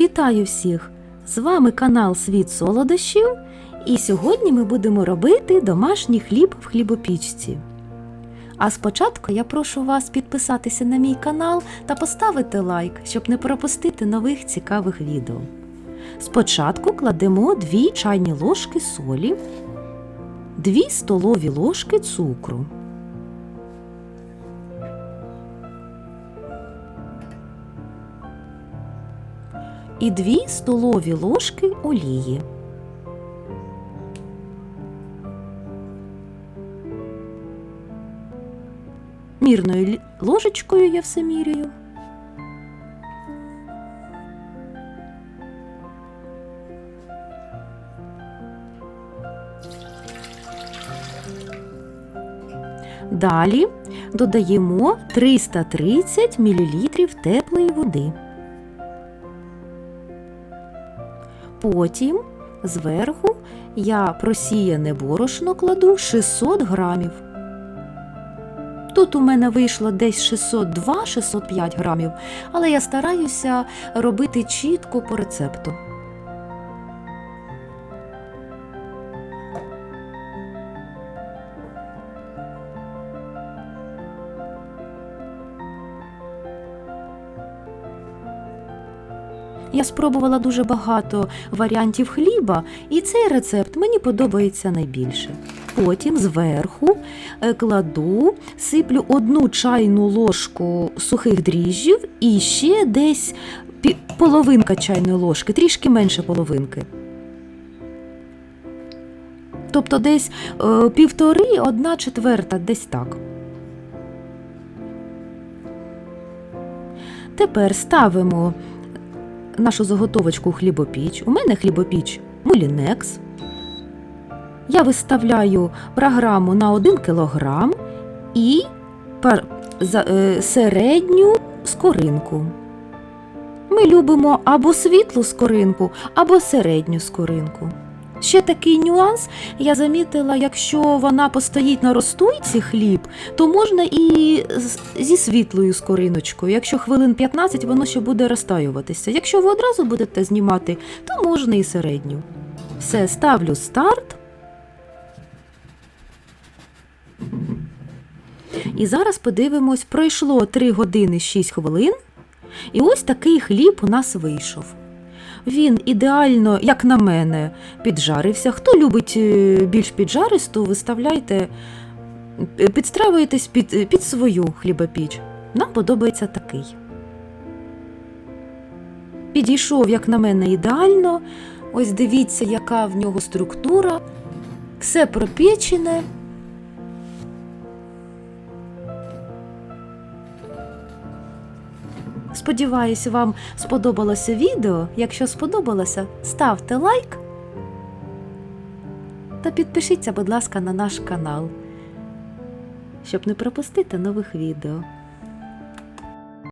Вітаю всіх! З вами канал Світ Солодощів, і сьогодні ми будемо робити домашній хліб в хлібопічці. А спочатку я прошу вас підписатися на мій канал та поставити лайк, щоб не пропустити нових цікавих відео. Спочатку кладемо 2 чайні ложки солі, 2 столові ложки цукру. І 2 столові ложки олії. Мірною ложечкою я все міряю. Далі додаємо 330 мл теплої води. Потім зверху я просіяне борошно кладу 600 грамів. Тут у мене вийшло десь 602-605 грамів, але я стараюся робити чітко по рецепту. Я спробувала дуже багато варіантів хліба, і цей рецепт мені подобається найбільше. Потім зверху е, кладу, сиплю одну чайну ложку сухих дріжджів і ще десь половинка чайної ложки, трішки менше половинки. Тобто десь е, півтори, одна четверта, десь так. Тепер ставимо нашу заготовочку хлібопіч. У мене хлібопіч Мулінекс. Я виставляю програму на 1 кг і е, середню скоринку. Ми любимо або світлу скоринку, або середню скоринку. Ще такий нюанс я замітила, якщо вона постоїть на розстойці хліб, то можна і зі світлою скориночкою. Якщо хвилин 15, воно ще буде розтаюватися. Якщо ви одразу будете знімати, то можна і середню. Все, ставлю старт. І зараз подивимось, пройшло 3 години 6 хвилин, і ось такий хліб у нас вийшов. Він ідеально, як на мене, піджарився. Хто любить е, більш піджаристу, виставляйте, е, підстраюєтесь під, під свою хлібопіч. Нам подобається такий. Підійшов, як на мене, ідеально. Ось дивіться, яка в нього структура. Все пропечене. Сподіваюся, вам сподобалося відео. Якщо сподобалося, ставте лайк та підпишіться, будь ласка, на наш канал, щоб не пропустити нових відео.